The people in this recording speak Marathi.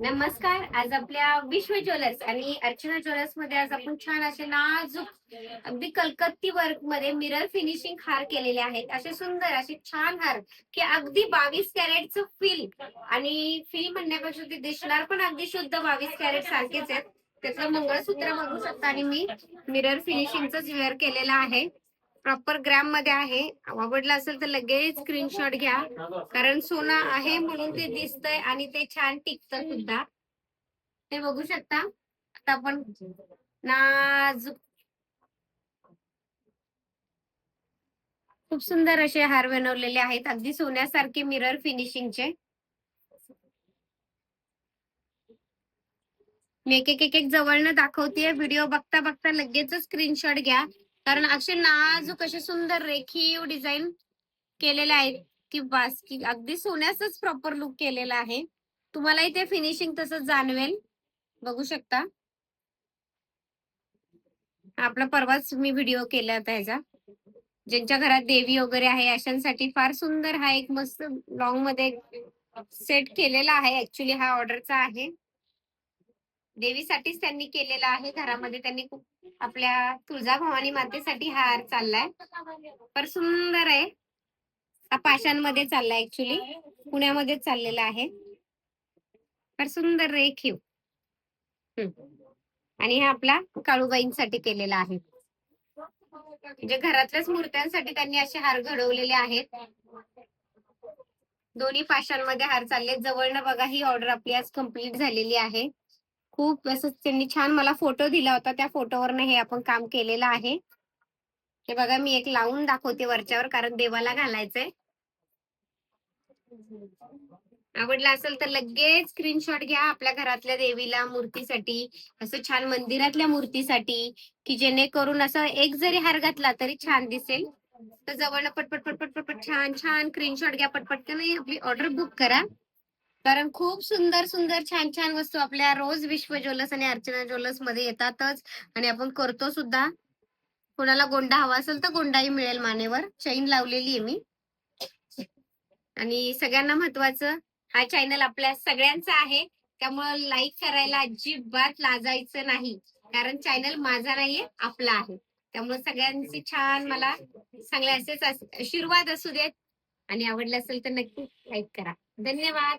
नमस्कार. आज आपल्या विश्व ज्वेलर्स आणि अर्चना ज्वेलर्समध्ये आज आपण छान असे नाजूक अगदी कलकत्ती वर्कमध्ये मिरर फिनिशिंग हार केलेले आहेत. असे सुंदर असे छान हार की अगदी बावीस कॅरेटचं फील आणि फील म्हणण्यापेक्षा ते दिसणार पण अगदी शुद्ध बावीस कॅरेट सारखेच आहेत. त्याचं मंगळसूत्र बघू शकता आणि मी. मिरर फिनिशिंगच वेअर केलेलं आहे. प्रॉपर ग्रॅममध्ये आहे. आवडलं असेल तर लगेच स्क्रीनशॉट घ्या. कारण सोनं आहे म्हणून ते दिसतंय आणि ते छान टिकत सुद्धा. ते बघू शकता. आता आपण नाजूक. खूप सुंदर असे हार बनवलेले आहेत. अगदी सोन्यासारखे मिरर फिनिशिंगचे मी एक एक एक एक जवळनं दाखवतेय. व्हिडिओ बघता बघता लगेच स्क्रीनशॉट घ्या. कारण असे नाजूक असे सुंदर रेखीव डिझाईन केलेले आहेत की बास की अगदी सोन्याचाच प्रॉपर लुक केलेला आहे. तुम्हालाही ते फिनिशिंग तसंच जाणवेल. बघू शकता. आपला परवाच मी व्हिडिओ केला होता ह्याचा. ज्यांच्या घरात देवी वगैरे आहे अशांसाठी फार सुंदर हा एक मस्त लॉंगमध्ये सेट केलेला आहे. ऍक्च्युली हा ऑर्डरचा आहे. देवीसाठीच त्यांनी केलेला आहे. घरामध्ये त्यांनी खूप आपल्या तुळजाभवानी मातेसाठी हार चाललाय. फार सुंदर आहे. हा पाषाणमध्ये चाललाय ऍक्च्युली पुण्यामध्येच चाललेला आहे. फार सुंदर रेखीव हम्म. आणि हा आपला काळूबाईंसाठी केलेला आहे. म्हणजे घरातल्याच मूर्त्यांसाठी त्यांनी असे हार घडवलेले आहेत. दोन्ही पाशांमध्ये हार चालले जवळनं बघा ही ऑर्डर आपली आज कंप्लीट झालेली आहे. खूप असं त्यांनी छान मला फोटो दिला होता. त्या फोटोवरनं हे आपण काम केलेलं आहे. हे बघा मी एक लावून दाखवते वरच्यावर कारण देवाला घालायचंय. आवडला असेल तर लगेच स्क्रीनशॉट घ्या आपल्या घरातल्या देवीला मूर्तीसाठी असं छान मंदिरातल्या मूर्तीसाठी की जेणेकरून असं एक जरी हार घातला तरी छान दिसेल. तर जवळ पटपट पटपट पटपट छान छान स्क्रीनशॉट घ्या पटपट. का नाही आपली ऑर्डर बुक करा. कारण खूप सुंदर सुंदर छान छान वस्तू आपल्या रोज विश्व ज्वेलर्स आणि अर्चना ज्वेलर्समध्ये येतातच. आणि आपण करतो सुद्धा. कोणाला गोंडा हवा असेल तर गोंडाही मिळेल मानेवर. चैन लावलेली आहे मी. आणि सगळ्यांना महत्वाचं हा चॅनल आपल्या सगळ्यांचा आहे. त्यामुळं लाईक करायला अजिबात लाजायचं नाही. कारण चॅनल माझा नाहीये आपला आहे. त्यामुळे सगळ्यांचे छान मला चांगले असेच आशीर्वाद असू देत. आणि आवडले असेल तर नक्की लाईक करा. धन्यवाद.